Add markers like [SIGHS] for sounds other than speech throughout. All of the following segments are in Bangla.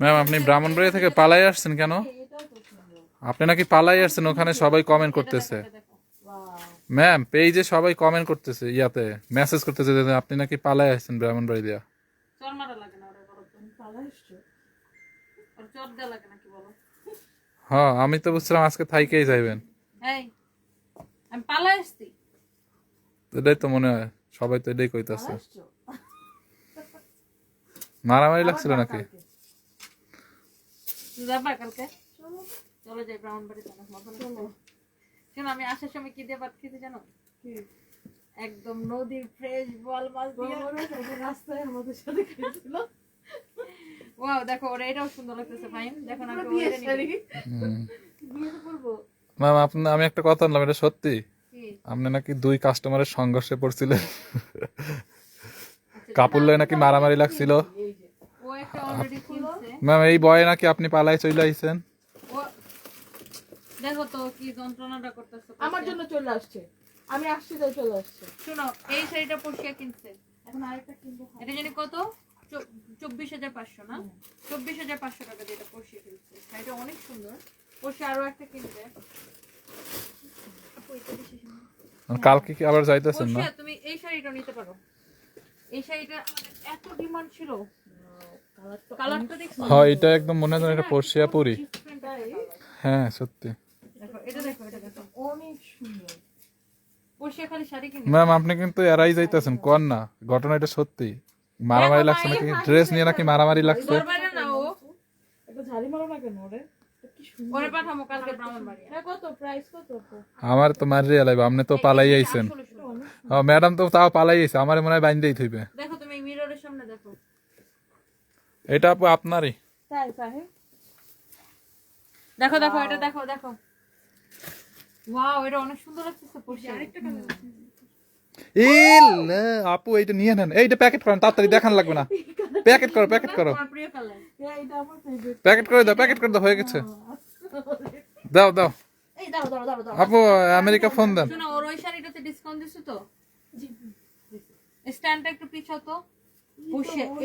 ম্যাম আপনি ব্রাহ্মণবাড়িয়া থেকে পালাই আসছেন কেন? আপনি নাকি পালাই আসছেন ওখানে সবাই কমেন্ট করতেছে। ম্যাম পেজে সবাই কমেন্ট করতেছে ইয়াতে মেসেজ করতেছে যে আপনি নাকি পালাই আসছেন ব্রাহ্মণবাড়ি দিয়া হ্যাঁ আমি তো বুঝছিলাম আজকে থাইকেই যাইবেন। এটাই তো মনে হয় সবাই তো এটাই কইতাছে। মারামারি লাগছিল নাকি? যাবা কালকে? চলো। যাই ব্রাউন বাড়ি জানো শোনো আমি আসার সময় কি দিয়ে ভাত খেতে জানো? একদম নদীর ফ্রেশ বল মাছ দিয়ে। রাস্তায় আমাদের সাথে খেয়েছিল। ওয়াও দেখো ওরা এটাও সুন্দর লাগতেছে ফাইন। দেখো না করব? ম্যাম আপনি আমি একটা কথা বললাম এটা সত্যি? আপনি নাকি দুই কাস্টমারের সংঘর্ষে পড়ছিলেন। কাপড় লয়ে নাকি মারামারি লাগছিল এই যে ও একটা অলরেডি কিনছে ম্যাম এই বয়ে নাকি আপনি পালাই চলে আইছেন? দেখো তো কি যন্ত্রণাটা করতেছে আমার জন্য চলে আসছে। আমি আসছি তাই চলে আসছে। শোনো এই শাড়িটা পরশিয়া কিনছে। এখন আরেকটা কিনবো এটা জানি কত? চব- চব্বিশ হাজার পাঁচশো না? চব্বিশ হাজার পাঁচশো টাকা দিয়ে এটা পরশিয়া কিনছে। শাড়িটা অনেক সুন্দর। পরশে আরও একটা কিনবে। কালকে কি আবার যাইতেছেন না? তুমি এই শাড়িটা নিতে পারো। এই শাড়িটা এত ডিমান্ড ছিল। হ্যাঁ এটা একদম মনে হয় পর্ষিয়া পুরি। একটা colour। হ্যাঁ সত্যি। দেখো এটা দেখো এটা দেখো। অনেক সুন্দর। পরশিয়া খালি শাড়ি কিনে। ম্যাম আপনি কিন্তু এরাই যাইতেছেন কোন না। ঘটনা এটা সত্যি। মারামারি লাগছে নাকি? ড্রেস নিয়ে নাকি মারামারি লাগছে? আপু? আমার তো মারিয়ে লাইব আপনি তো পালাই আইছেন। ম্যাডাম তো তাও পালাই আইছে আমার মনে হয় বাইন্দেই থইবে দেখো তুমি মিররের সামনে দেখো এটা আপু আপনারই। তাই দেখো দেখো এটা দেখো দেখো। ওয়াও এটা অনেক সুন্দর লাগতেছে পরশিয়া আরেকটা ইল আপু এইটা নিয়ে নেন। এইটা প্যাকেট করেন তাড়াতাড়ি দেখান লাগবে না। প্যাকেট করো প্যাকেট করো। প্যাকেট করে দাও প্যাকেট করে দাও হয়ে গেছে। দাও দাও। এই দাও দাও দাও দাও। আপু আমেরিকা ফোন দেন। শোনো ওর ওই শাড়িটাতে ডিসকাউন্ট দিছো তো? স্ট্যান্ডটা একটু পিছাও তো।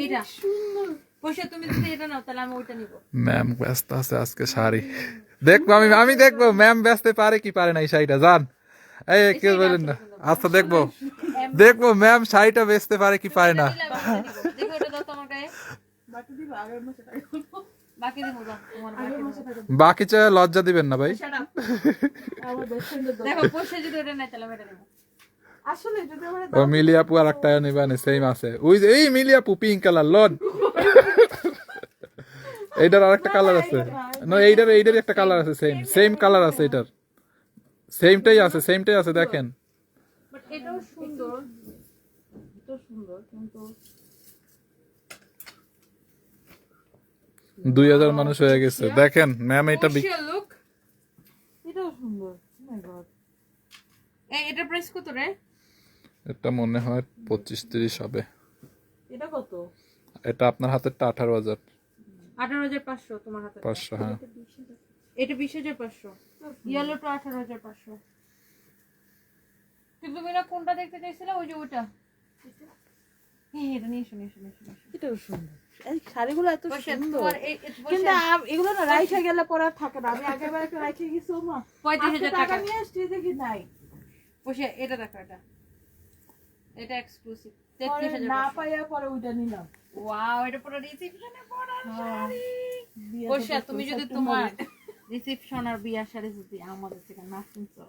এইটা। সুন্দর। পরশিয়া তুমি যদি এটা নাও তাহলে আমি ওইটা নিব। ম্যাম ব্যস্ত আছে আজকে শাড়ি। দেখব আমি আমি দেখব। ম্যাম ব্যস্ত পারে কি পারে না এই শাড়িটা জান। এই কেউ বলেন না। আচ্ছা দেখব। দেখব ম্যাম শাড়িটা বেচতে পারে কি পারে না। বাকি চেয়ে লজ্জা দিবেন না ভাই। ও মিলি আপু আর একটা নিবানে সেম আছে। ওই যে এই মিলি আপু পিঙ্ক কালার লন। এইটার আর একটা কালার আছে। না এইটার এইটার একটা কালার আছে সেম সেম কালার আছে এটার সেমটাই আছে সেমটাই আছে দেখেন। এটাও সুন্দর। সুন্দর কিন্তু দুই হাজার মানুষ হয়ে গেছে। দেখেন ম্যাম এটা এটা প্রাইস কত রে? এটা মনে হয় পঁচিশ তিরিশ হবে। এটা কত? এটা আপনার হাতেরটা আঠারো হাজার। আঠারো হাজার পাঁচশো তোমার হাতে পাঁচশো হ্যাঁ। এটা বিশ হাজার পাঁচশো। ইয়েলোটা আঠারো হাজার পাঁচশো। কিন্তু তুমি না কোনটা দেখতে চাইছিলে? ওই যে হ্যাঁ এটা নিয়ে এসো নিয়ে এসো নিয়ে এসো, এটাও সুন্দর। এই শাড়িগুলো এত সুন্দর। তোমার এই এই- কিন্তু এগুলো না রাইখা গেলে পরে আর থাকে না। আমি আগের বার একটা রাইখে গেছি ওমা। পঁয়ত্রিশ হাজার টাকা টাকা। নিয়ে আসছি দেখি নাই। বসে এটা দেখো এটা। এটা এক্সক্লুসিভ না পাইয়া পরে ওইটা নিলাম। ওয়াও এটা পুরো রিসিপশনে বসে তুমি যদি তোমার রিসিপশন আর বিয়ার যদি আমাদের থেকে না শুনছো।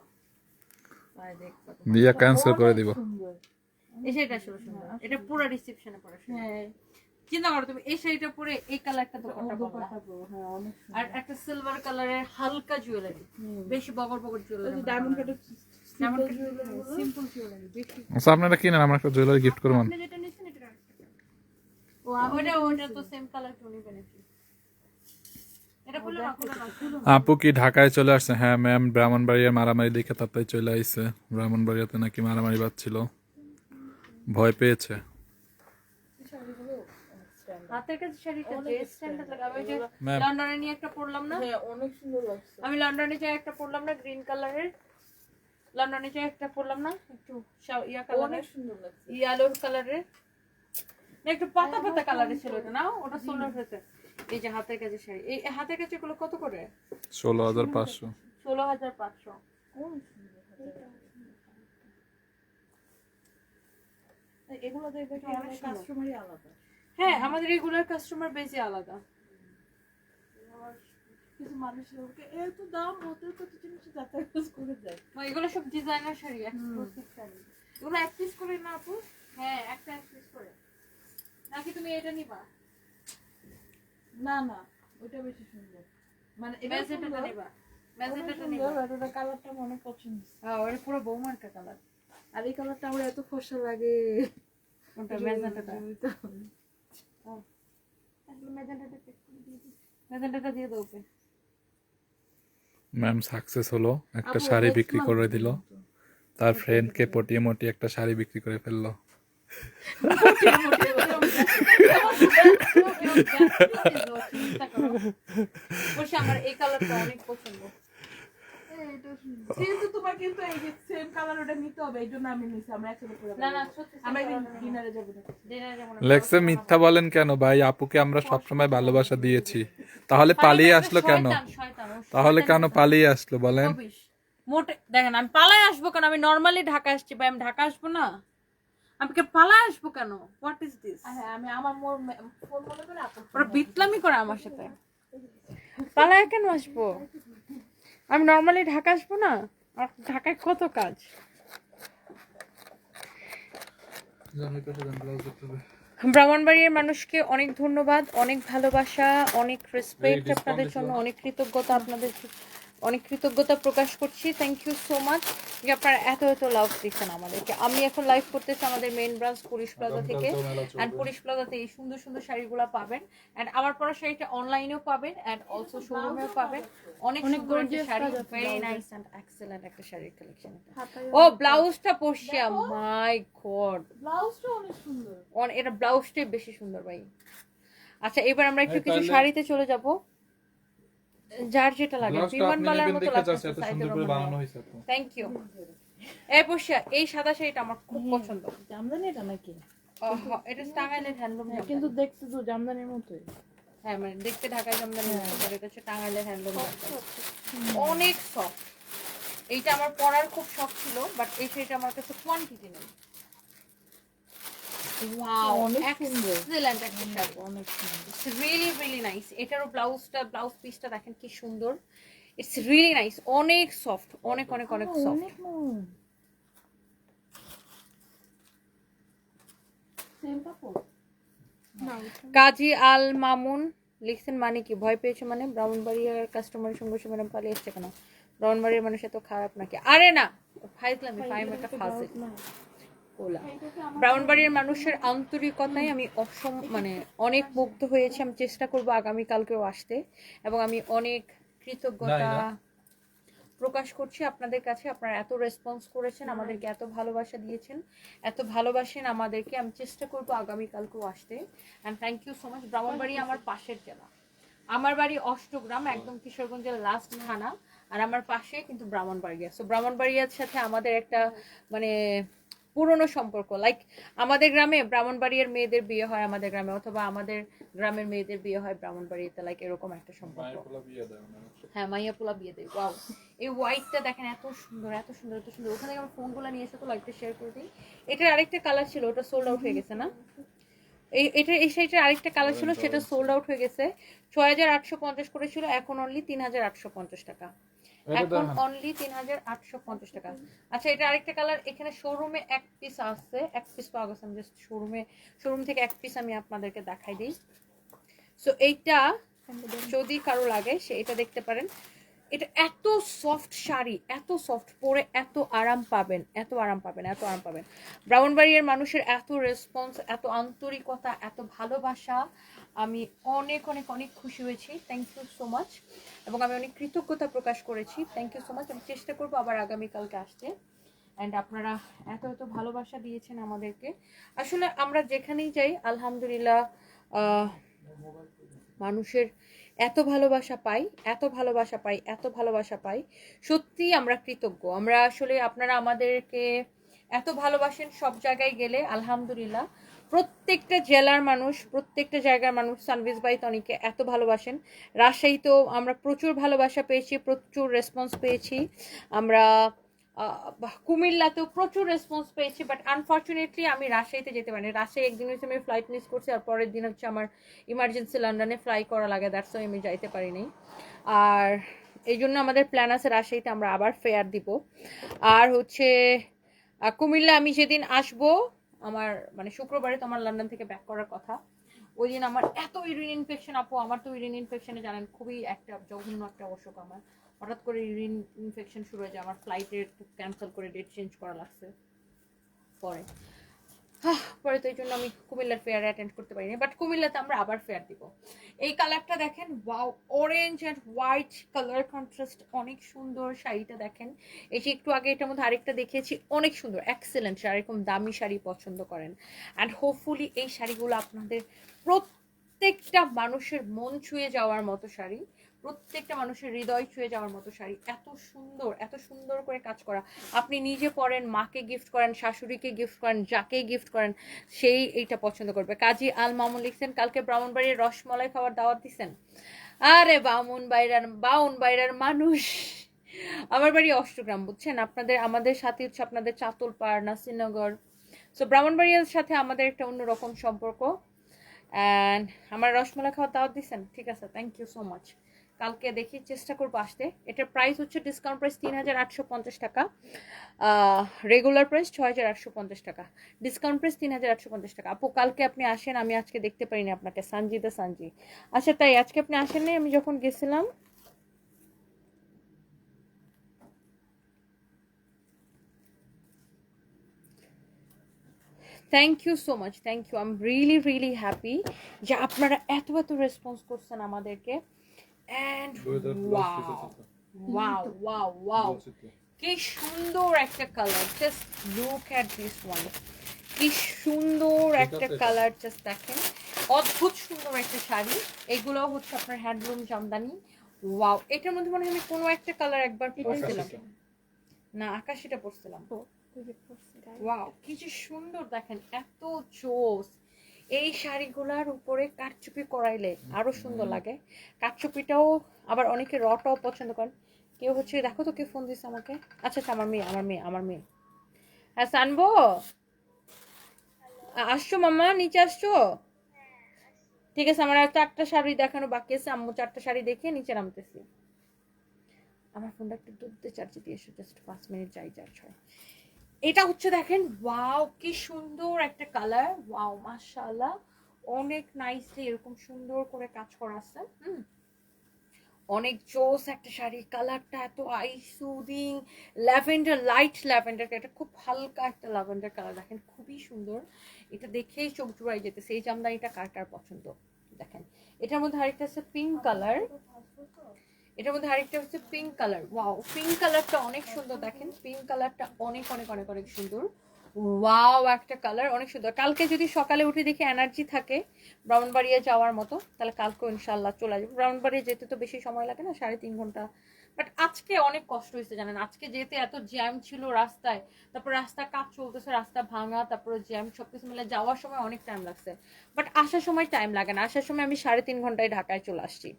বিয়া ক্যান্সেল করে দিব। এই শাড়িটা আসলে সুন্দর। এটা পুরো রিসিপশনে পড়া হ্যাঁ। চিন্তা করো তুমি এই শাড়িটা পরে এই কালারটা তো অন্য পাতা হ্যাঁ আর একটা সিলভার কালারের হালকা জুয়েলারি বেশি বগর বগর জুয়েলারি ডায়মন্ড কাটের সিম্পল জুয়েলারি বেশি। আচ্ছা আপনারা কিনেন আমার একটা জুয়েলারি গিফট করবেন আপনি যেটা আপু কি ঢাকায় চলে আসছে? হ্যাঁ ম্যাম ব্রাহ্মণবাড়িয়ার মারামারি দেখে তারপরে চলে আসছে ব্রাহ্মণবাড়িয়াতে নাকি মারামারি বাজছিল। ভয় পেয়েছে। লন্ডনে নিয়ে একটা পরলাম না? হ্যাঁ অনেক সুন্দর আমি লন্ডনে যে একটা পরলাম না গ্রিন কালারের লন্ডনে যে একটা পরলাম না একটু ইয়া কালারের কালারের না একটু পাতা পাতা কালারের ছিল ওটা না? ওটা সোলার হয়েছে এই যে হাতের কাছে শাড়ি। এই হাতের কাছে গুলো কত করে? ষোলো হাজার পাঁচশো। ষোলো হাজার পাঁচশো। এগুলো দেখবে অনেক কাস্টমারই আলাদা। হ্যাঁ আমাদের রেগুলার কাস্টমার বেশি আলাদা। কিছু মানুষের ওকে এত দাম হতে কত জিনিস যাতায়াত করে দেয় এগুলো সব ডিজাইনার শাড়ি এক্সক্লুসিভ শাড়ি। এগুলো এক পিস করে না আপু? হ্যাঁ একটা এক পিস করে। নাকি তুমি এটা নিবা? না না ওটা বেশি সুন্দর। মানে ম্যাজেন্টাটা নিবা। ম্যাজেন্টাটা নিবা। আর কালারটা আমার পছন্দ। হ্যাঁ ওটা পুরো বৌমার্কা কালার আর এই কালারটা আমার এত ফসা লাগে। কোনটা ম্যাজেন্টাটা ম্যাজেন্টাটা ম্যাজেন্টাটা দিয়ে দাও ওকে। ম্যাম সাকসেস হলো। একটা শাড়ি বিক্রি করে দিল। তার ফ্রেন্ডকে পটিয়ে মটিয়ে একটা শাড়ি বিক্রি করে ফেলল। লেক্সে মিথ্যা বলেন কেন ভাই আপুকে আমরা সবসময় ভালোবাসা দিয়েছি তাহলে পালিয়ে আসলো কেন তাহলে কেন পালিয়ে আসলো বলেন মোটে দেখেন আমি পালায় আসব কেন আমি নর্মালি ঢাকা আসছি ভাই আমি ঢাকা আসব না আমি কে পালায় আসব কেন? হোয়াট ইজ দিস আর আমি আমার মোর ফোন মনে করে আপন ওরা বিতলামি করে আমার সাথে। পালায় কেন আসব? আমি নর্মালি ঢাকা আসব না? আর ঢাকায় কত কাজ? ব্রাহ্মণবাড়ির মানুষকে অনেক ধন্যবাদ অনেক ভালোবাসা অনেক রেসপেক্ট আপনাদের জন্য অনেক কৃতজ্ঞতা আপনাদের অনেক কৃতজ্ঞতা প্রকাশ করছি। থ্যাংক ইউ সো মাচ যে আপনারা এত এত লাভ দিচ্ছেন আমাদেরকে। আমি এখন লাইভ করতেছি আমাদের মেন ব্রাঞ্চ পুলিশ প্লাজা থেকে। অ্যান্ড পুলিশ প্লাজাতে এই সুন্দর সুন্দর শাড়িগুলো পাবেন। অ্যান্ড আমার পরা শাড়িটা অনলাইনেও পাবেন অ্যান্ড অলসো শোরুমেও পাবেন। অনেক অনেক সুন্দর একটা sari. Very nice and excellent একটা শাড়ির কালেকশন ও ব্লাউজটা পরশিয়া মাই গড ব্লাউজটা অনেক সুন্দর। অন এটা ব্লাউজটাই বেশি সুন্দর ভাই। আচ্ছা এবার আমরা একটু কিছু শাড়িতে চলে যাব। যার যেটা লাগে বিমান বালার মতো লাগছে থ্যাংক ইউ এই বসিয়া এই সাদা শাড়িটা আমার খুব পছন্দ। জামদানি এটা নাকি এটা টাঙ্গাইলের হ্যান্ডলুম কিন্তু দেখতে তো জামদানির মতোই। হ্যাঁ মানে দেখতে ঢাকায় জামদানি মতো, এটা হচ্ছে টাঙ্গাইলের হ্যান্ডলুম অনেক সফট এইটা আমার পরার খুব শখ ছিল বাট এই শাড়িটা আমার কাছে কোয়ান্টিটি নেই। ওয়াও অনেক সুন্দর। এক্সেলেন্ট একটা শাড়ি। অনেক সুন্দর। ইটস রিয়েলি রিয়েলি নাইস এটারও ব্লাউজটা ব্লাউজ পিসটা দেখেন কি সুন্দর। ইটস রিয়েলি নাইস অনেক সফট অনেক অনেক অনেক সফট অনেক নরম সেম কাপড়? কাজী আল মামুন লিখছেন মানে কি ভয় পেয়েছে মানে? ব্রাউনবাড়িয়ার কাস্টমারের সঙ্গে সঙ্গে ম্যাডাম পালিয়ে এসছে কেন? ব্রাউনবাড়ির মানুষ এত খারাপ নাকি? আরে না ফাইজলামি ফাইম একটা ওলা ব্রাউনবাড়ির মানুষের আন্তরিকতায় আমি অসম মানে অনেক মুগ্ধ হয়েছি। আমি চেষ্টা করব আগামী কালকেও আসতে এবং আমি অনেক কৃতজ্ঞতা। প্রকাশ করছি আপনাদের কাছে। আপনারা এত রেসপন্স করেছেন আমাদেরকে এত ভালোবাসা দিয়েছেন এত ভালোবাসেন আমাদেরকে। আমি চেষ্টা করব আগামী কালকেও আসতে and thank you so much Brahmanbaria আমার পাশের জেলা। আমার বাড়ি অষ্টগ্রাম একদম কিশোরগঞ্জের লাস্ট থানা। আর আমার পাশে কিন্তু ব্রাহ্মণবাড়িয়া। সো ব্রাহ্মণবাড়িয়ার সাথে আমাদের একটা মানে পুরনো সম্পর্ক। লাইক আমাদের গ্রামে ব্রাহ্মণবাড়িয়ার মেয়েদের বিয়ে হয় আমাদের গ্রামে অথবা আমাদের গ্রামের মেয়েদের বিয়ে হয় ব্রাহ্মণবাড়িয়াতে লাইক এরকম একটা সম্পর্ক। হ্যাঁ মাইয়া পোলা বিয়ে দেয় ওয়াও এই হোয়াইটটা দেখেন এত সুন্দর এত সুন্দর এত সুন্দর। ওখানে আমার ফোনগুলো নিয়ে এসে তো লাইকটা শেয়ার করে দিই। এটার আরেকটা কালার ছিল ওটা সোল্ড আউট হয়ে গেছে না? এই এটা এই সাইডের আরেকটা কালার ছিল সেটা সোল্ড আউট হয়ে গেছে। ছয় হাজার আটশো পঞ্চাশ করেছিল এখন অনলি তিন হাজার আটশো পঞ্চাশ টাকা। এখন অনলি তিন হাজার আটশো পঞ্চাশ টাকা। আচ্ছা এটা আরেকটা কালার এখানে শোরুমে এক পিস আসছে এক পিস পাওয়া গেছে আমি জাস্ট শোরুমে শোরুম থেকে এক পিস আমি আপনাদেরকে দেখাই দিই। সো এইটা যদি কারও লাগে সে এটা দেখতে পারেন। এটা এত সফট শাড়ি এত সফট পরে এত আরাম পাবেন এত আরাম পাবেন এত আরাম পাবেন। ব্রাহ্মণবাড়িয়ার মানুষের এত রেসপন্স এত আন্তরিকতা এত ভালোবাসা আমি অনেক অনেক অনেক খুশি হয়েছি। থ্যাংক ইউ সো মাচ এবং আমি অনেক কৃতজ্ঞতা প্রকাশ করেছি। থ্যাংক ইউ সো মাচ আমি চেষ্টা করব আবার আগামীকালকে আসতে। অ্যান্ড আপনারা এত এত ভালোবাসা দিয়েছেন আমাদেরকে। আসলে আমরা যেখানেই যাই, আলহামদুলিল্লাহ মানুষের এত ভালোবাসা পাই, এত ভালোবাসা পাই, এত ভালোবাসা পাই। সত্যি আমরা কৃতজ্ঞ। আমরা আসলে আপনারা আমাদেরকে এত ভালোবাসেন সব জায়গায় গেলে, আলহামদুলিল্লাহ। প্রত্যেকটা জেলার মানুষ, প্রত্যেকটা জায়গার মানুষ সানভিজ বাই তনিকে এত ভালোবাসেন। রাজশাহীতেও আমরা প্রচুর ভালোবাসা পেয়েছি, প্রচুর রেসপন্স পেয়েছি। আমরা কুমিল্লাতেও প্রচুর রেসপন্স পেয়েছি বাট আনফর্চুনেটলি আমি রাজশাহীতে যেতে পারিনি। রাজশাহী একদিন হচ্ছে আমি ফ্লাইট মিস করছি, আর পরের দিন হচ্ছে আমার ইমার্জেন্সি লন্ডনে ফ্লাই করা লাগে দ্যাটস আমি যাইতে পারিনি। আর এই জন্য আমাদের প্ল্যান আছে রাজশাহীতে আমরা আবার ফেয়ার দিব। আর হচ্ছে কুমিল্লা আমি যেদিন আসব আমার মানে শুক্রবারে তোমার লন্ডন থেকে ব্যাক করার কথা। ওই দিন আমার এত ইউরিন ইনফেকশন আপু, আমার তো ইউরিন ইনফেকশনে জানেন, খুবই একটা জঘন্য একটা অসুখ আমার। হঠাৎ করে ইউরিন ইনফেকশন শুরু হয়ে যায়, আমার ফ্লাইটের ক্যান্সেল করে ডেট চেঞ্জ করা লাগছে। পরে। পরে তো এই জন্য আমি কুমিল্লার ফেয়ার অ্যাটেন্ড করতে পারিনি বাট কুমিল্লাতে আমরা আবার ফেয়ার দিব। এই কালারটা দেখেন wow orange and white colour contrast অনেক সুন্দর শাড়িটা দেখেন। এই যে একটু আগে এটার মধ্যে আরেকটা দেখিয়েছি, অনেক সুন্দর এক্সেলেন্ট শাড়ি, এরকম দামি শাড়ি পছন্দ করেন। অ্যান্ড হোপফুলি এই শাড়িগুলো আপনাদের প্রত্যেকটা মানুষের মন ছুঁয়ে যাওয়ার মতো শাড়ি। প্রত্যেকটা মানুষের হৃদয় ছুঁয়ে যাওয়ার মতো শাড়ি। এত সুন্দর এত সুন্দর করে কাজ করা। আপনি নিজে পরেন, মাকে গিফট করেন, শাশুড়িকে গিফট করেন, যাকে গিফট করেন, সেই এইটা পছন্দ করবে। কাজী আল মামুন লিখছেন, কালকে ব্রাহ্মণবাড়ির রসমলাই খাওয়ার দাওয়াত দিছেন। আরে বামুন বাইরার, বাউন বাইরার মানুষ। আমার বাড়ি অষ্টগ্রাম, বুঝছেন? আপনাদের, আমাদের সাথে হচ্ছে আপনাদের চাতলপাড় নাসিরনগর। সো ব্রাহ্মণবাড়িয়ার সাথে আমাদের একটা অন্যরকম সম্পর্ক। অ্যান্ড আমার রসমলাই খাওয়ার দাওয়াত দিচ্ছেন ঠিক আছে থ্যাংক ইউ সো মাচ কালকে দেখি, চেষ্টা করব আসতে। এটার প্রাইস হচ্ছে ডিসকাউন্ট প্রাইস তিন হাজার আটশো পঞ্চাশ টাকা। রেগুলার প্রাইস ছয় হাজার আটশো পঞ্চাশ টাকা। ডিসকাউন্ট প্রাইস তিন হাজার আটশো পঞ্চাশ টাকা। আপু, কালকে আপনি আসেন, আমি আজকে দেখতে পারিনি আপনাকে। সানজিদা সানজি। আচ্ছা তাই আজকে আপনি আসেন আমি যখন গেছিলাম thank you so much thank you I am really really happy যে আপনারা এত এত রেসপন্স করছেন আমাদেরকে। And wow wow wow wow কি সুন্দর একটা colour just look at this one কি সুন্দর একটা কালার জাস্ট দেখেন। অদ্ভুত সুন্দর একটা শাড়ি। এগুলো হচ্ছে আপনার হ্যান্ডলুম জামদানি। ওয়াও এটার মধ্যে মনে হয় আমি কোনো একটা কালার একবার পরছিলাম। না আকাশ আকাশিটা পরছিলাম ওয়াও কি যে সুন্দর দেখেন। এত জোস এই শাড়িগুলার উপরে কারচুপি করাইলে আরও সুন্দর লাগে। কারচুপিটাও আবার অনেকে রটাও পছন্দ করেন। কেউ হচ্ছে দেখো তো কে ফোন দিচ্ছে আমাকে। আচ্ছা আচ্ছা আমার মেয়ে আমার মেয়ে আমার মেয়ে। হ্যাঁ সানবো? আসছো মামা নিচে আসছো? ঠিক আছে আমার চারটা শাড়ি দেখানো বাকি আছে। আম্মু চারটা শাড়ি দেখে নিচে নামতেছি। আমার ফোনটা একটু দুধ চার্জে দিয়ে এসো জাস্ট পাঁচ মিনিট যাই চার্জ হয় এটা হচ্ছে দেখেন ওয়াও কি সুন্দর একটা কালার ওয়াও মাশাআল্লাহ, অনেক নাইসলি এরকম সুন্দর করে কাজ করা আছে, হুম। অনেক জোস একটা শাড়ি কালারটা এত eye soothing lavender light lavender এটা খুব হালকা একটা ল্যাভেন্ডার কালার দেখেন, খুবই সুন্দর। এটা দেখেই চোখ জুড়াই যেতেছে, এই জামদানিটা কার কার পছন্দ? দেখেন, এটার মধ্যে আরেকটা আছে পিঙ্ক কালার এটার মধ্যে আরেকটা হচ্ছে পিঙ্ক কালার ওয়াও পিঙ্ক কালারটা অনেক সুন্দর, দেখেন। পিঙ্ক কালারটা অনেক অনেক অনেক অনেক সুন্দর। ওয়াও একটা কালার অনেক সুন্দর। কালকে যদি সকালে উঠে দেখি এনার্জি থাকে ব্রাউনবাড়িয়া যাওয়ার মতো, তাহলে কালকেও ইনশাল্লাহ চলে আসব। ব্রাউনবাড়িয়া যেতে তো বেশি সময় লাগে না, সাড়ে তিন ঘণ্টা। বাট আজকে অনেক কষ্ট হয়েছে, জানেন। আজকে যেতে এত জ্যাম ছিল রাস্তায়, তারপর রাস্তা কাজ চলতেছে, রাস্তা ভাঙা, তারপরে জ্যাম সবকিছু মিলে যাওয়ার সময় অনেক টাইম লাগছে। বাট আসার সময় টাইম লাগে না। আসার সময় আমি সাড়ে তিন ঘন্টায় ঢাকায় চলে আসছি।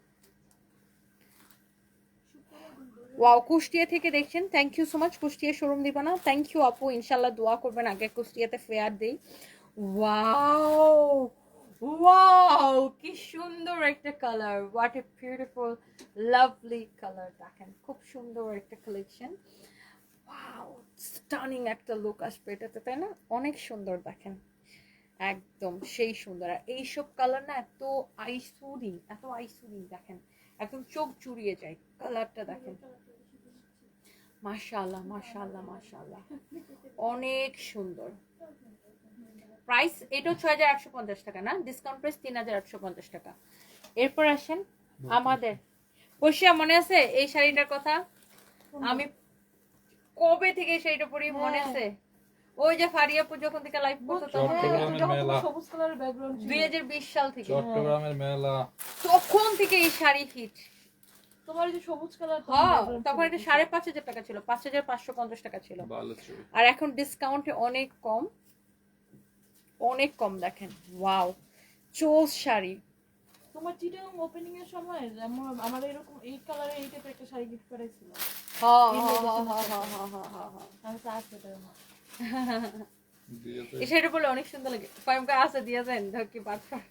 ওয়াও কুষ্টিয়া থেকে দেখছেন। Thank you so much Kushtia showroom দিবা না থ্যাংক ইউ আপু। ইনশাল্লাহ দোয়া করবেন আগে কুষ্টিয়াতে ফেয়ার দেই। ওয়াও ওয়াও কি সুন্দর একটা colour what a beautiful lovely colour দেখেন, খুব সুন্দর একটা কালেকশন ওয়াও স্টানিং একটা লুক আসবে এটাতে, তাই না? অনেক সুন্দর, দেখেন। একদম সেই সুন্দর। আর এইসব কালার না এত আইসুরিং এত আইসুরিং, দেখেন। একদম চোখ জুড়িয়ে যায়। কালারটা দেখেন। মাশাআল্লাহ মাশাআল্লাহ মাশাআল্লাহ। অনেক সুন্দর। প্রাইস এটাও ছয় হাজার আটশো পঞ্চাশ টাকা না? ডিসকাউন্ট প্রাইস তিন হাজার আটশো পঞ্চাশ টাকা। এরপর আসেন আমাদের। পশিয়া মনে আছে এই শাড়িটার কথা? আমি কবে থেকে শাড়িটা পরি মনে আছে? ওই যে ফারিয়াপুর যখন থেকে লাইভ করতো তখন। মেলা। সবুজ কালারের ব্যাকগ্রাউন্ড দুই হাজার বিশ সাল থেকে। চট্টগ্রামের মেলা। তখন থেকে এই শাড়ি হিট তোমার যে সবুজ কালার হ্যাঁ তখন এটা সাড়ে পাঁচ হাজার টাকা ছিল পাঁচ হাজার পাঁচশো পঞ্চাশ টাকা ছিল। আর এখন ডিসকাউন্টে অনেক কম। অনেক কম দেখেন। ওয়াও চোস শাড়ি। তোমার চিটাং ওপেনিং এর সময় আমার এরকম এই কালারে এই টাইপের একটা শাড়ি গিফট করেছিল হ হ হ হ হ হ হ হ হ আমি তো আছে এই শাড়িটা বলে অনেক সুন্দর লাগে। আছে দিয়েছেন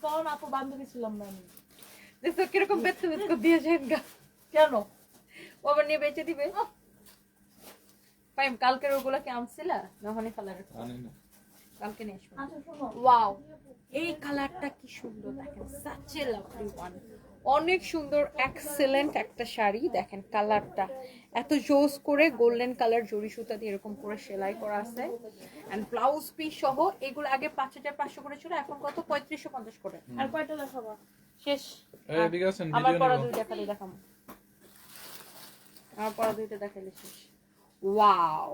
তখন আপু বান্ধবী ছিলাম না আমি। কীরকম বেতু বেতু দিয়েছেন গা। কেন? ও আবার নিয়ে বেঁচে দিবে? পাইম কালকের ওগুলা কি আনছিলা নহনি কালার কালকে নিয়ে আসব। আচ্ছা ওয়াও এই কালারটা কি সুন্দর দেখেন সাচ এ লাভলি ওয়ান অনেক সুন্দর এক্সেলেন্ট একটা শাড়ি। দেখেন কালারটা এত জোস করে গোল্ডেন কালার জড়ি সুতা দিয়ে এরকম করে সেলাই করা আছে। এন্ড ব্লাউজ পিস সহ এগুলো আগে পাঁচ হাজার পাঁচশো করে ছিল এখন কত? পঁয়ত্রিশশো পঞ্চাশ করে। আর কয়টা দেখাবা? শেষ। আমার নেব। দুইটা খালি দেখাম আমার পরা দুইটা দেখালে শেষ। ওয়াও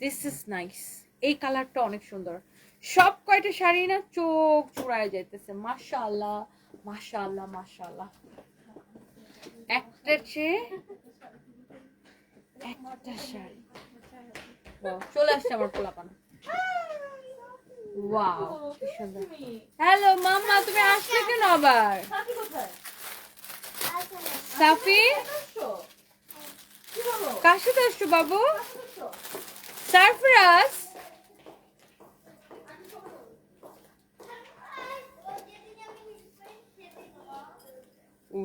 দিস ইজ নাইস এই কালারটা অনেক সুন্দর। সব কয়টা শাড়ি না চোখ চুড়ায় যাইতেছে। মাশাআল্লাহ মাশাআল্লাহ মাশাআল্লাহ। একটা চেয়ে একটা শাড়ি। চলে আসছে আমার পোলাপান। ওয়াও কি সুন্দর। হ্যালো মাম্মা তুমি আসলে কেন আবার? সাফি? কার সাথে বাবু? সারফরাজ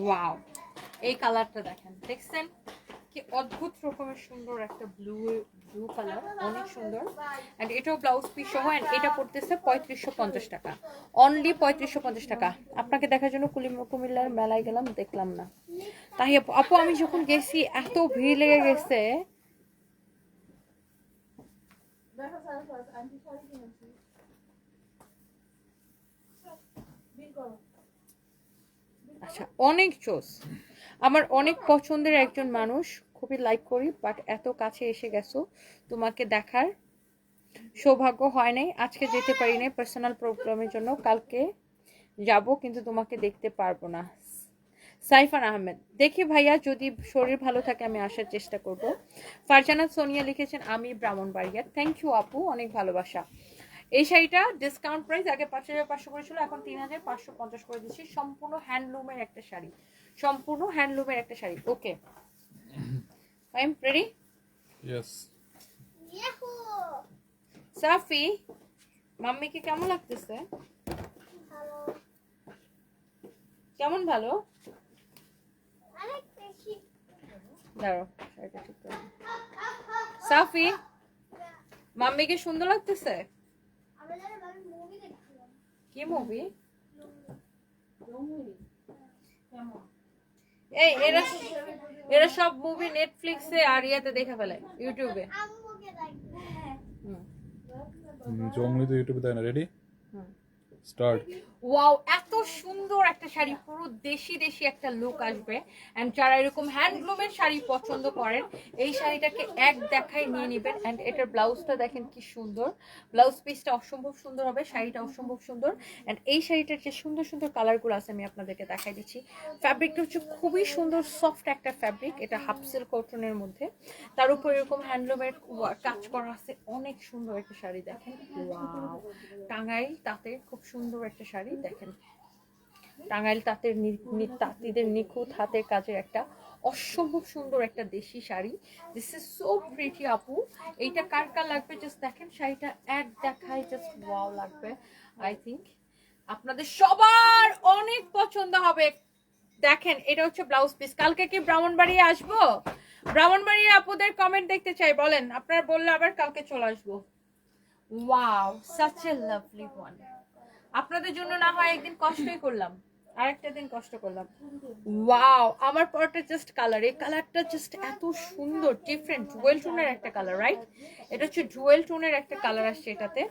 ওয়াও, এই কালারটা দেখেন, দেখছেন? কি অদ্ভুত রকমের সুন্দর একটা ব্লু ব্লু কালার অনেক সুন্দর। এন্ড এটাও ব্লাউজ পিস সহ এটা পড়তেছে পঁয়ত্রিশশো পঞ্চাশ টাকা। অনলি পঁয়ত্রিশশো পঞ্চাশ টাকা। আপনাকে দেখার জন্য কুমিল্লার মেলায় গেলাম, দেখলাম না। তাই আপু আমি যখন গেছি, এত ভিড় লেগে গেছে। আচ্ছা অনেক চোস আমার অনেক পছন্দের একজন মানুষ, খুবই লাইক করি বাট এত কাছে এসে গেছো, তোমাকে দেখার সৌভাগ্য হয় নাই। আজকে যেতে পারি নাই পার্সোনাল প্রোগ্রামের জন্য, কালকে যাব, কিন্তু তোমাকে দেখতে পারব না। সাইফান আহমেদ। দেখি ভাইয়া যদি শরীর ভালো থাকে আমি আসার চেষ্টা করব। ফারজানা সোনিয়া লিখেছেন আমি ব্রাহ্মণবাড়িয়া। থ্যাংক ইউ আপু অনেক ভালোবাসা। এই শাড়িটা ডিসকাউন্ট প্রাইস আগে পাঁচ হাজার পাঁচশো করে ছিল এখন তিন হাজার পাঁচশো পঞ্চাশ করে দিচ্ছি সম্পূর্ণ হ্যান্ডলুমের একটা শাড়ি। সম্পূর্ণ হ্যান্ডলুমের একটা sari. Okay I am ready yes Safi মাম্মিকে কেমন লাগতেছে? কেমন ভালো? দাঁড়ো শাড়িটা ঠিক করে সাফি মাম্মিকে সুন্দর লাগতেছে? কি মুভি এই এরা এরা সব মুভি নেটফ্লিক্সে আর ইয়াতে দেখে ফেলে ইউটিউবে। হুম। জঙ্গলি তো ইউটিউবে দেয় না। রেডি হুম। স্টার্ট ওয়াও এত সুন্দর একটা শাড়ি, পুরো দেশি দেশি একটা লুক আসবে। এন্ড যারা এরকম হ্যান্ডলুমের শাড়ি পছন্দ করেন, এই শাড়িটাকে এক দেখায় নিয়ে নেবেন। এন্ড এটার ব্লাউজটা দেখেন কি সুন্দর। ব্লাউজ পিসটা অসম্ভব সুন্দর হবে, শাড়িটা অসম্ভব সুন্দর। এন্ড এই শাড়িটার যে সুন্দর সুন্দর কালারগুলো আছে, আমি আপনাদেরকে দেখাই দিচ্ছি। ফ্যাব্রিকটা হচ্ছে খুবই সুন্দর সফট একটা ফ্যাব্রিক এটা হাফ সিল্ক কটনের মধ্যে। তার উপর এরকম হ্যান্ডলুমের কাজ করা আছে। অনেক সুন্দর একটা শাড়ি দেখেন। টাঙ্গাইল তাতে খুব সুন্দর একটা শাড়ি। দেখেন। টাঙ্গাইল তাঁতের তাঁতিদের নিখুঁত হাতের কাজের একটা অসম্ভব সুন্দর একটা দেশি sari. This is so pretty আপু। এইটা কার কার লাগবে? জাস্ট দেখেন, শাড়িটা এক দেখায় জাস্ট ওয়াও লাগবে আই থিঙ্ক আপনাদের সবার অনেক পছন্দ হবে। দেখেন, এটা হচ্ছে ব্লাউজ পিস কালকে কি ব্রাহ্মণবাড়িয়ে আসব? ব্রাহ্মণবাড়িয়ে আপুদের কমেন্ট দেখতে চাই, বলেন। আপনারা বললে আবার কালকে চলে আসব। Wow such a lovely one আপনাদের জন্য না হয় একদিন কষ্টই করলাম। আরেকটা দিন কষ্ট করলাম। ওয়াও আমার পরটা জাস্ট কালার এই কালারটা জাস্ট এত সুন্দর ডিফারেন্ট ডুয়েল টোনের একটা কালার রাইট এটা হচ্ছে ডুয়েল টোনের একটা কালার আসছে এটাতে।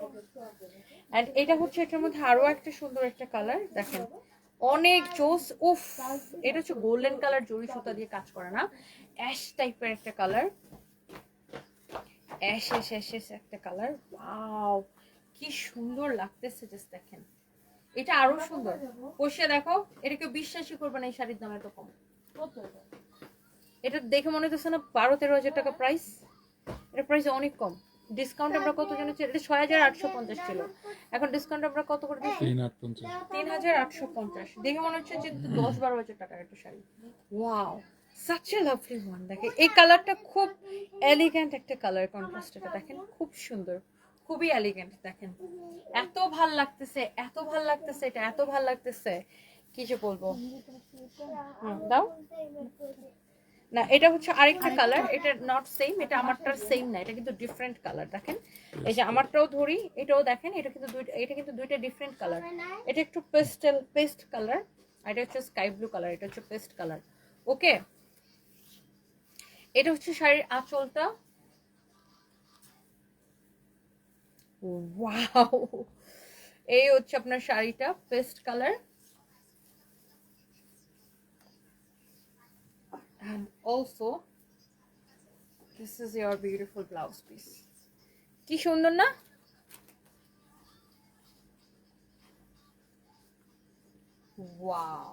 এন্ড এটা হচ্ছে এটার মধ্যে আরও একটা সুন্দর একটা কালার দেখেন। অনেক জোস, উফ, এটা হচ্ছে গোল্ডেন কালার জড়ি সুতা দিয়ে কাজ করে না। অ্যাশ টাইপের একটা কালার অ্যাশ অ্যাশ অ্যাশ একটা কালার ওয়াও কি সুন্দর লাগতেছে জাস্ট দেখেন। এটা আরও সুন্দর। বসে দেখো এটা কেউ বিশ্বাসই করবে না এই শাড়ির দাম এত কম। এটা? দেখে মনে হচ্ছে না বারো তেরো হাজার টাকা প্রাইস এটা প্রাইস অনেক কম। ডিসকাউন্ট আমরা কত জন্য ছিল? এটা ছয় হাজার আটশো পঞ্চাশ ছিল। এখন ডিসকাউন্ট আমরা কত করে দিচ্ছি? তিন হাজার আটশো পঞ্চাশ। দেখে মনে হচ্ছে যে দশ বারো হাজার টাকার একটা sari. Wow such a lovely one দেখেন এই কালারটা খুব এলিগ্যান্ট একটা কালার কন্ট্রাস্ট এটা। দেখেন খুব সুন্দর। খুবই এলিগ্যান্ট দেখেন। এত ভালো লাগতেছে এত ভালো লাগতেছে এটা এত ভালো লাগতেছে। কি যে বলব? দাও। না এটা হচ্ছে আরেকটা কালার এটা নট সেম এটা আমারটার সেম না এটা কিন্তু ডিফারেন্ট কালার দেখেন। এই যে আমারটাও ধরি এটাও দেখেন এটা কিন্তু দুইটা এটা কিন্তু দুইটা ডিফারেন্ট কালার এটা একটু পেস্টেল পেস্ট কালার আর এটা হচ্ছে স্কাই ব্লু কালার এটা হচ্ছে পেস্ট কালার ওকে এটা হচ্ছে শাড়ির আঁচলটা। ওয়াও [LAUGHS] এই হচ্ছে আপনার শাড়িটা, paste colour. And also, this is your beautiful blouse piece. কি সুন্দর না? ওয়াও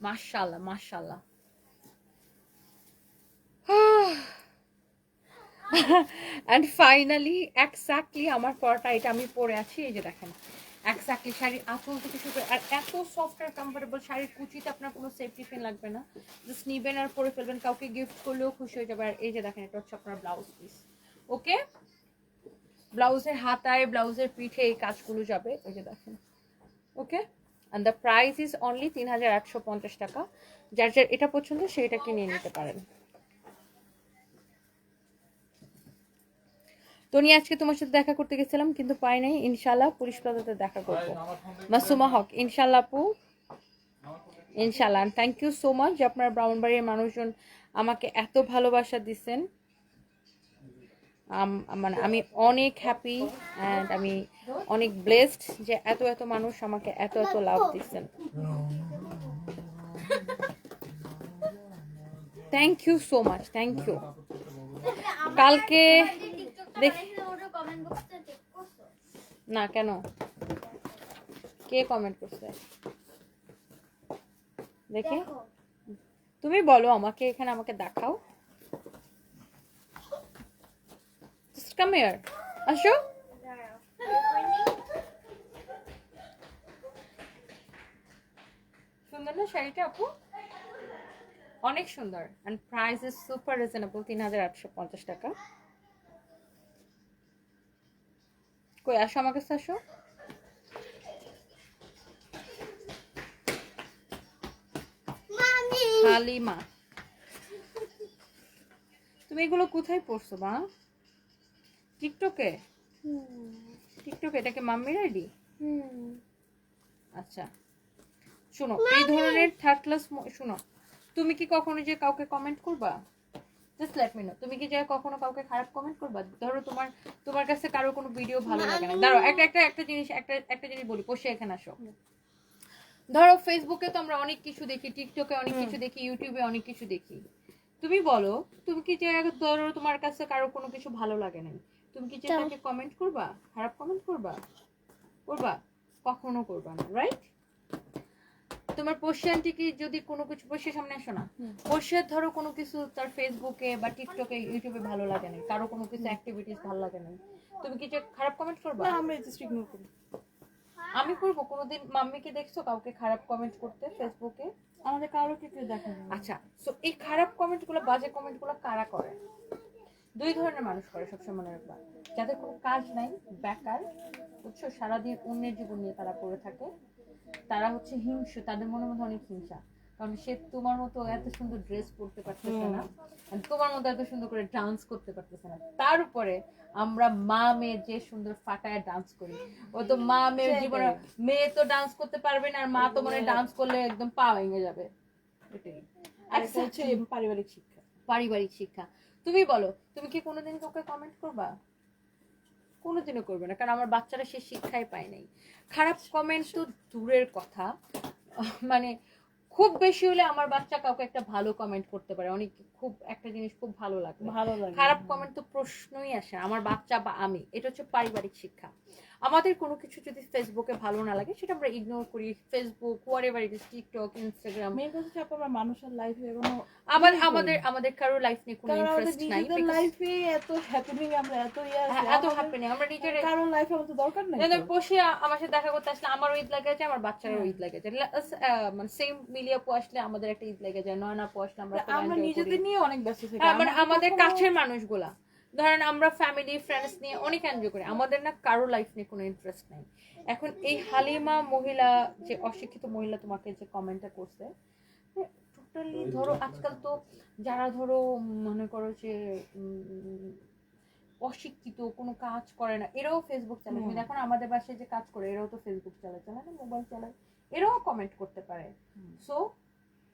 মাশাআল্লাহ মাশাআল্লাহ। [SIGHS] অ্যান্ড ফাইনালি এক্স্যাক্টলি আমার পরটা, এটা আমি পরে আছি, এই যে দেখেন। এক্স্যাক্টলি শাড়ির আঁচল থেকে শুরু আর এত সফট আর কমফোর্টেবল শাড়ির কুচিতে আপনার কোনো সেফটি পিন লাগবে না। জাস্ট নিবেন আর পরে ফেলবেন, কাউকে গিফট করলেও খুশি হয়ে যাবে। আর এই যে দেখেন, এটা হচ্ছে আপনার ব্লাউজ পিস ওকে ব্লাউজের হাতায় ব্লাউজের পিঠে এই কাজগুলো যাবে, এই যে দেখেন। Okay and the price is only তিন হাজার আটশো পঞ্চাশ টাকা। যার যার এটা পছন্দ সেইটা কিনে নিতে পারেন। নিয়ে আজকে তোমার সাথে দেখা করতে গেছিলাম, কিন্তু পাই নাই। ইনশাল্লাহ পুলিশ দেখা করব। মাসুমা হক ইনশাল্লাহ আপু। ইনশাল্লাহ থ্যাংক ইউ সো মাচ যে আপনার ব্রাহ্মণবাড়ির মানুষজন আমাকে এত ভালোবাসা দিচ্ছেন। মানে আমি অনেক হ্যাপি অ্যান্ড আমি অনেক ব্লেসড যে এত এত মানুষ আমাকে এত এত লাভ দিচ্ছেন। Thank you so much thank you কালকে দেখ না কেন? কে কমেন্ট করছে? দেখি। তুমি বলো আমাকে এখানে আমাকে দেখাও। কাম হিয়ার আসো। সুন্দর না শাড়িটা আপু? অনেক সুন্দর। And price is super reasonable তিন হাজার আটশো পঞ্চাশ টাকা। কই আসো আমার কাছে আসো। হালিমা। তুমি এগুলো কোথায় পড়ছো মা? টিকটকে? টিকটকে? এটাকে মাম্মির আইডি? আচ্ছা। শোনো এই ধরনের থার্ড ক্লাস শোনো তুমি কি কখনো যে কাউকে কমেন্ট করবা? জাস্ট লেট মি নো তুমি কি যে কখনো কাউকে খারাপ কমেন্ট করবা? ধরো তোমার তোমার কাছে কারও কোনো ভিডিও ভালো লাগে না। দাঁড়াও একটা একটা একটা জিনিস একটা একটা জিনিস বলি বসে এখানে আসো। ধরো ফেসবুকে তো আমরা অনেক কিছু দেখি টিকটকে অনেক কিছু দেখি ইউটিউবে অনেক কিছু দেখি। তুমি বলো তুমি কি যে ধরো তোমার কাছে কারও কোনো কিছু ভালো লাগে না তুমি কি যে তাকে কমেন্ট করবা? খারাপ কমেন্ট করবা? করবা? কখনো করবা না রাইট তোমার পড়শি আন্টিকে যদি কোনো কিছু পড়শির সামনে আসো না পড়শির ধরো কোনো কিছু তার ফেসবুকে বা টিকটকে ইউটিউবে ভালো লাগে না কারও কোনো কিছু অ্যাক্টিভিটিস ভালো লাগে না। তুমি কি যে খারাপ কমেন্ট করবা? না আমরা জাস্ট ইগনোর করি। আমি করব কোনোদিন মাম্মিকে দেখছ কাউকে খারাপ কমেন্ট করতে ফেসবুকে আমাদের কারোকে কেউ দেখে না। আচ্ছা সো এই খারাপ কমেন্টগুলো বাজে কমেন্টগুলো কারা করে? দুই ধরনের মানুষ করে সবসময় মনে রাখবা। যাদের কোনো কাজ নাই বেকার বুঝছ? সারাদিন অন্যের জীবন নিয়ে তারা পড়ে থাকে। তারা হচ্ছে হিংসু তাদের মনের মধ্যে অনেক হিংসা। কারণ সে তোমার মতো এত সুন্দর ড্রেস পরতে পারতেছে না তোমার মতো এত সুন্দর করে ডান্স করতে পারতেছে না। তার উপরে আমরা মা মেয়ে যে সুন্দর ফাটায় ডান্স করি। ও তো মা মেয়ের জীবনে মেয়ে তো ডান্স করতে পারবে না আর মা তো মনে ডান্স করলে একদম পা ভেঙে যাবে। আর হচ্ছে পারিবারিক শিক্ষা। পারিবারিক শিক্ষা। তুমি বলো তুমি কি কোনোদিন কাউকে কমেন্ট করবা? কোনোদিনও করবে না কারণ আমার বাচ্চারা সে শিক্ষাই পায় নাই। খারাপ কমেন্ট তো দূরের কথা। মানে খুব বেশি হলে আমার বাচ্চা কাউকে একটা ভালো কমেন্ট করতে পারে। অনেক খুব একটা জিনিস খুব ভালো লাগে ভালো লাগে। খারাপ কমেন্ট তো প্রশ্নই আসে আমার বাচ্চা বা আমি এটা হচ্ছে পারিবারিক শিক্ষা। আমাদের কোনো কিছু যদি ফেসবুকে ভালো না লাগে সেটা আমরা ইগনোর করি। Facebook what it is TikTok Instagram main কথা আপু আমার মানুষের লাইফে কোনো আবার কিছুই করি আমাদের আমাদের কারও লাইফ নিয়ে কোনো আমাদের ইন্টারেস্ট নাই লাইফে এত হ্যাপেনিং আমরা এত ইয়ে হ্যাঁ, এত হ্যাপেনিং আমরা নিজের কারও লাইফে আমাদের দরকার নেই তো। বসে আমার সাথে দেখা করতে আসলে আমারও ঈদ লাগে যায় আমার বাচ্চারও হ্যাঁ। ঈদ লাগে যায় মানে সেম মিলিয়া পো আসলে আমাদের একটা ঈদ লাগে যায় নয়না পো আসলে আমরা আমরা নিজেদের নিয়ে অনেক ব্যস্ত থাকি। হ্যাঁ, মানে আমাদের আমাদের কাছের মানুষগুলা। ধরেন আমরা ফ্যামিলি ফ্রেন্ডস নিয়ে অনেক এনজয় করি। আমাদের না কারও লাইফ নিয়ে কোনো ইন্টারেস্ট নেই। এখন এই হালিমা মহিলা যে অশিক্ষিত মহিলা তোমাকে যে কমেন্টটা করছে টোটালি ধরো আজকাল তো যারা ধরো মনে করো যে অশিক্ষিত কোনো কাজ করে না এরাও ফেসবুক চালায়। হুম। দেখো আমাদের বাসায় যে কাজ করে এরাও তো ফেসবুক চালায় চালায় না মোবাইল চালায়। এরাও কমেন্ট করতে পারে। সো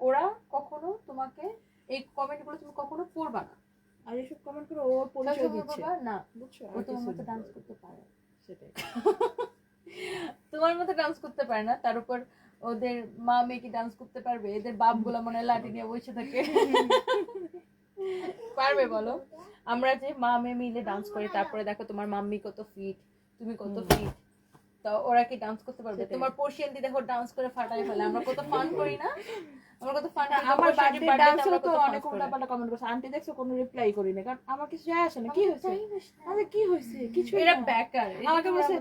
ওরা কখনো তোমাকে এই কমেন্টগুলো তুমি কখনো পড়বা না। আর এসব কমেন্ট করে ওর পরিচয় দিচ্ছে। না বুঝছ? ও তোমার মতো ডান্স করতে পারে। সেটাই। তোমার মতো ডান্স করতে পারে না তার উপর ওদের মা মেয়ে কি ডান্স করতে পারবে? এদের বাপগুলা মনে হয় লাঠি নিয়ে বসে থাকে। পারবে বলো? আমরা যে মা মেয়ে মিলে ডান্স করি তারপরে দেখো তোমার মাম্মি কত ফিট তুমি কত ফিট তো ওরা কি ডান্স করতে পারবে? তোমার পোর্শিয়ান দি দেখো ডান্স করে ফাটাই ফেলে। আমরা কত ফান করি না? আমরা কত ফান আমার বার্থডে ডান্সেও তো অনেক উল্টাপাল্টা কমেন্ট করছে। আন্টি দেখছ কোনো রিপ্লাই করি না কারণ আমার কিছু যায় আসে না। কি হয়েছে? আরে কি হয়েছে? কিছু এরা ব্যাকার আমাকে বলছে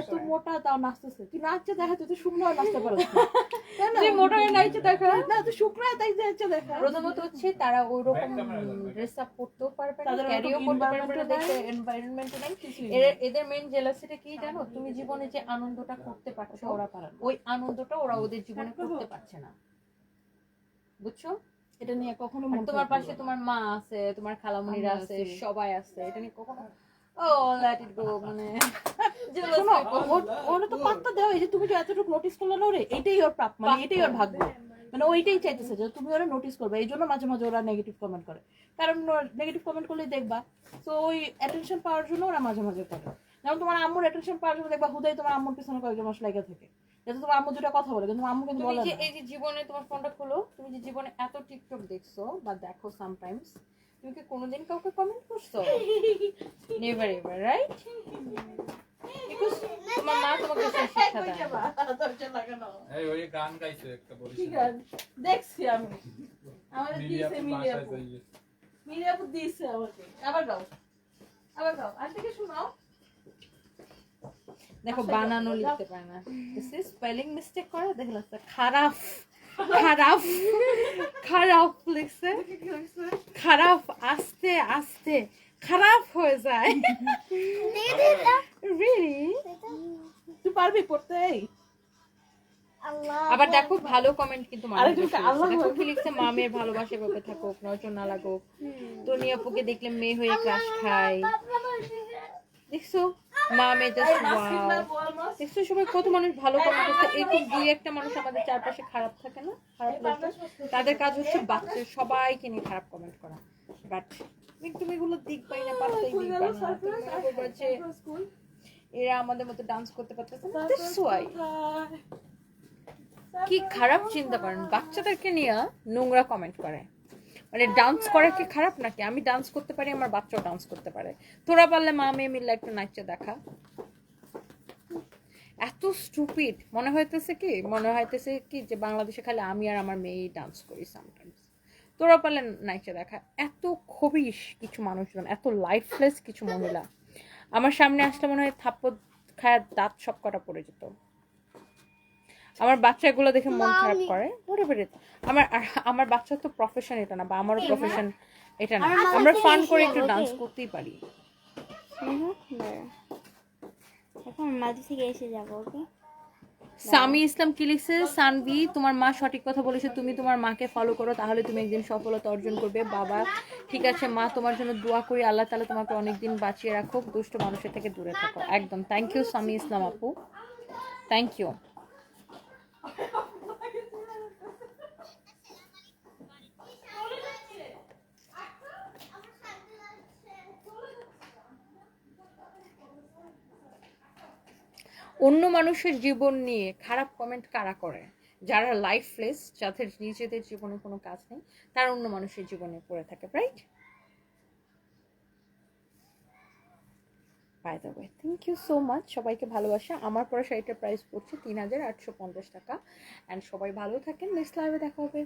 এত মোটা তাও নাচতেছে। তুই নাচছে দেখা তুই শুকনো নাচতে পারো [LAUGHS] তাই না? তুই মোটা হয়ে নাচছে দেখা। না তুই শুকনো তাই যাচ্ছে দেখা। প্রথমত হচ্ছে তারা ওইরকম ড্রেস আপ করতেও পারবে না ক্যারিও করতে না নাই। এদের মেন জেলাসিটা কি জানো? তুমি জীবনে যে আনন্দটা করতে পারছ ওরা পারে ওই আনন্দটা ওরা ওদের জীবনে হ্যাঁ, করতে পারছে না। বুঝছ? এটা নিয়ে কখনো তোমার পাশে তোমার মা আছে তোমার খালামণিরা আছে সবাই আছে। এটা নিয়ে কখনো ও লেট ইট গো মানে jealous শোনো, people। ওর- ওরা তো পাত্তা দেওয়া যে তুমি যে এতটুকু নোটিস করলে না ওরে এটাই ওর প্রাপ্য মানে এটাই ওর ভাগ্য। মানে ওইটাই চাইতেছে যে তুমি ওরা নোটিস করবে। এই জন্য মাঝে মাঝে ওরা নেগেটিভ কমেন্ট করে। কারণ নেগেটিভ কমেন্ট করলে দেখবা তো ওই অ্যাটেনশন পাওয়ার জন্য ওরা মাঝে মাঝে করে। যেমন তোমার আম্মুর অ্যাটেনশন পাওয়ার জন্য দেখবা হুদাই তোমার আম্মুর পিছনে কয়েকজন মানুষ লেগে থাকে। যাতে তোমার আম্মু দুটা কথা বলে কিন্তু আম্মু কিন্তু বলে যে না। এই যে জীবনে তোমার ফোনটা খোলো তুমি যে জীবনে এত টিকটক দেখছ বা দেখো সামটাইমস তুমি কি কোনোদিন কাউকে কমেন্ট করছ? নেভার এভার রাইট তোমার মা তোমাকে শিক্ষা [LAUGHS] দেয়। এই ওই গান গাইছে একটা বলিস ঠিক আছে দেখছি আমি। আমাদের দিয়েছে মিলিয়া আপু মিলিয়া দিয়েছে আমাকে। আবার গাও। আবার গাও। আর থেকে শোনাও। দেখো আচ্ছা, বানানো লিখতে পারে না। স্পেলিং মিস্টেক করে? দেখল তো খারাপ। খারাপ। খারাপ লিখছে। খারাপ আস্তে আস্তে। খারাপ হয়ে যায়। রিয়েলি তুই পারবি পড়তে? আবার দেখো ভালো কমেন্ট কিন্তু মানুষ আরেকজন বেশি আল্লাহু লিখছে। দেখো কি লিখছে? মা মেয়ের ভালোবাসা এভাবে থাকুক নজর না লাগুক। তনি আপুকে দেখলে মেয়ে হয়ে ক্রাশ খায়। দেখছ মা ওয়াও দেখছ সবাই কত মানুষ ভালো কমেন্ট করছে? এরকম দুই একটা মানুষ আমাদের চারপাশে খারাপ থাকে না? খারাপ তাদের কাজ হচ্ছে বাচ্চা সবাইকে নিয়ে খারাপ কমেন্ট করা। বাট তুমি এগুলো দিক পাই না পাত্তাই দিক পাই না। তুমি যে এরা আমাদের মতো ডান্স করতে পারতেছে না? That's why। কি খারাপ চিন্তা করেন? বাচ্চাদেরকে নিয়ে নোংরা কমেন্ট করে। মানে ডান্স করা কি খারাপ নাকি? আমি ডান্স করতে পারি, আমার বাচ্চাও ডান্স করতে পারে। তোরা পারলে মা, মেয়ে মিলে একটু নাচে দেখা। এত স্টুপিড মনে হইতেছে কি? মনে হইতেছে কি যে বাংলাদেশে খালি আমি আর আমার মেয়েই ডান্স করি সামটাইমস তোরা পারলে নাচে দেখা। এত খবিস কিছু মানুষজন, এত লাইফলেস কিছু মহিলা। আমার সামনে আসলে মনে হয় থাপ্পড় খায় দাঁত সব কটা পড়ে যেত। আমার বাচ্চাগুলো দেখে মন খারাপ করে। আমার আমার বাচ্চার তো প্রফেশন এটা না বা আমারও প্রফেশন এটা না। আমরা ফান করে একটু ডান্স করতেই পারি। এখন মাঝে থেকে এসে যাব ওকে? সামি ইসলাম কি লিখছে? সানভি তোমার মা সঠিক কথা বলেছে তুমি তোমার মাকে ফলো করো তাহলে তুমি একদিন সফলতা অর্জন করবে। বাবা ঠিক আছে মা তোমার জন্য দোয়া করি আল্লাহ তালা তোমাকে অনেকদিন বাঁচিয়ে রাখো দুষ্ট মানুষের থেকে দূরে থাকো। একদম। থ্যাংক ইউ সামি ইসলাম আপু। থ্যাংক ইউ অন্য মানুষের জীবন নিয়ে খারাপ কমেন্ট কারা করে? যারা লাইফলেস যাদের নিজেদের জীবনে কোনো কাজ নেই, তারা অন্য মানুষের জীবনে পড়ে থাকে right by the way thank you so much সবাইকে ভালোবাসা। আমার পরে শাড়িটার প্রাইস পড়ছে তিন হাজার আটশো পঞ্চাশ টাকা। অ্যান্ড সবাই ভালো থাকেন। নেক্সট লাইভে দেখা হবে।